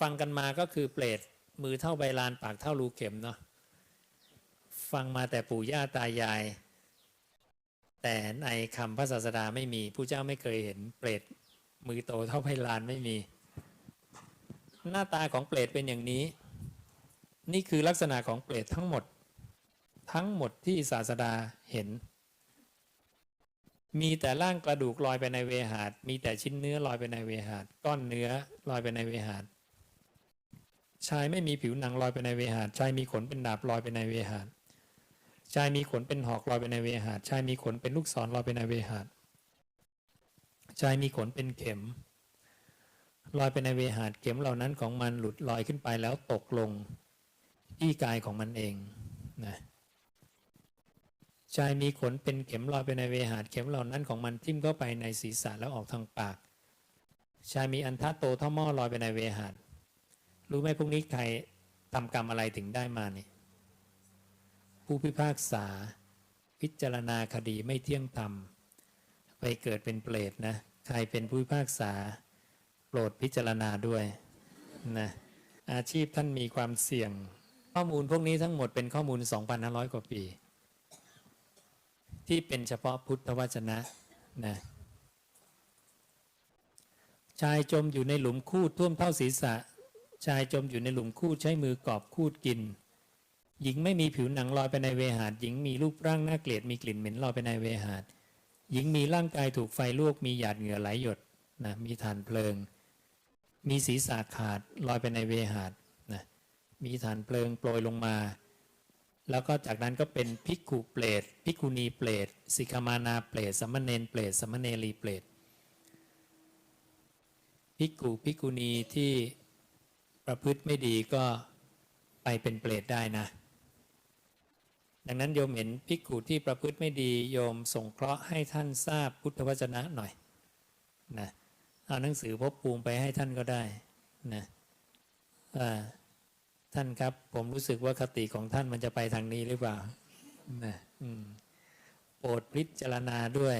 ฟังกันมาก็คือเปรตมือเท่าใบลานปากเท่ารูเข็มเนาะฟังมาแต่ปู่ย่าตายาย แต่ในคำพระศาสดาไม่มีผู้เจ้าไม่เคยเห็นเปรตมือโตเท่าใบลานไม่มี หน้าตาของเปรตเป็นอย่างนี้ นี่คือลักษณะของเปรตทั้งหมด ทั้งหมดที่ศาสดาเห็น มีแต่ร่างกระดูกลอยไปในเวหาดมีแต่ชิ้นเนื้อลอยไปในเวหาดก้อนเนื้อลอยไปในเวหาด ชายไม่มีผิวหนังลอยไปในเวหาดชายมีขนเป็นดาบลอยไปในเวหาดชายมีขนเป็นหอกลอยไปในเวหาดชายมีขนเป็นลูกศรลอยไปในเวหาดชายมีขนเป็นเข็ม ลอยไปในเวหาดเข็มเหล่านั้นของมันหลุดลอยขึ้นไปแล้วตกลงที่กายของมันเองนะชายมีขนเป็นเข็มลอยไปในเวหาดเข็มเหล่านั้นของมันทิ่มเข้าไปในศีรษะแล้วออกทางปาก ชายมีอันทะโตเท่าหม้อลอยไปในเวหาด รู้ไหมพวกนี้ใครทำกรรมอะไรถึงได้มานี่ผู้พิพากษา พิจารณาคดีไม่เที่ยงธรรม ไปเกิดเป็นเปรตนะใครเป็นผู้พิพากษา โปรดพิจารณาด้วยนะอาชีพท่านมีความเสี่ยง ข้อมูลพวกนี้ทั้งหมดเป็นข้อมูล 2,500 กว่าปี ที่เป็นเฉพาะพุทธวจนะนะชายจมอยู่ในหลุมคูดท่วมเท่าศีรษะ ชายจมอยู่ในหลุมคูดใช้มือกอบคูดกิน หญิงไม่มีผิวหนังลอยไปในเวหาดหญิงมีรูปร่างน่าเกลียดมีกลิ่นเหม็นลอยไปในเวหาดหญิงมีร่างกายถูกไฟลวกมีหยาดเหงื่อไหลหยดนะมีฐานเพลิง มีศีรษะขาดลอยไปในเวหาดนะมีฐานเพลิงโปรยลงมา แล้วก็จากนั้นก็เป็นภิกขุเปรตภิกขุณีเปรตสิกขามานาเปรตสัมมเนนเปรตสัมมเนรีเปรตภิกขุภิกขุณีที่ ประพฤติไม่ดีก็ไปเป็นเปรตได้นะ ดังนั้นโยมเห็นภิกขุที่ประพฤติไม่ดีโยมสงเคราะห์ให้ท่านทราบพุทธวจนะหน่อยนะเอาหนังสือพบภูมิไปให้ท่านก็ได้นะท่านครับ ผมรู้สึกว่าคติของท่านมันจะไปทางนี้หรือเปล่านะโปรดพิจารณาด้วย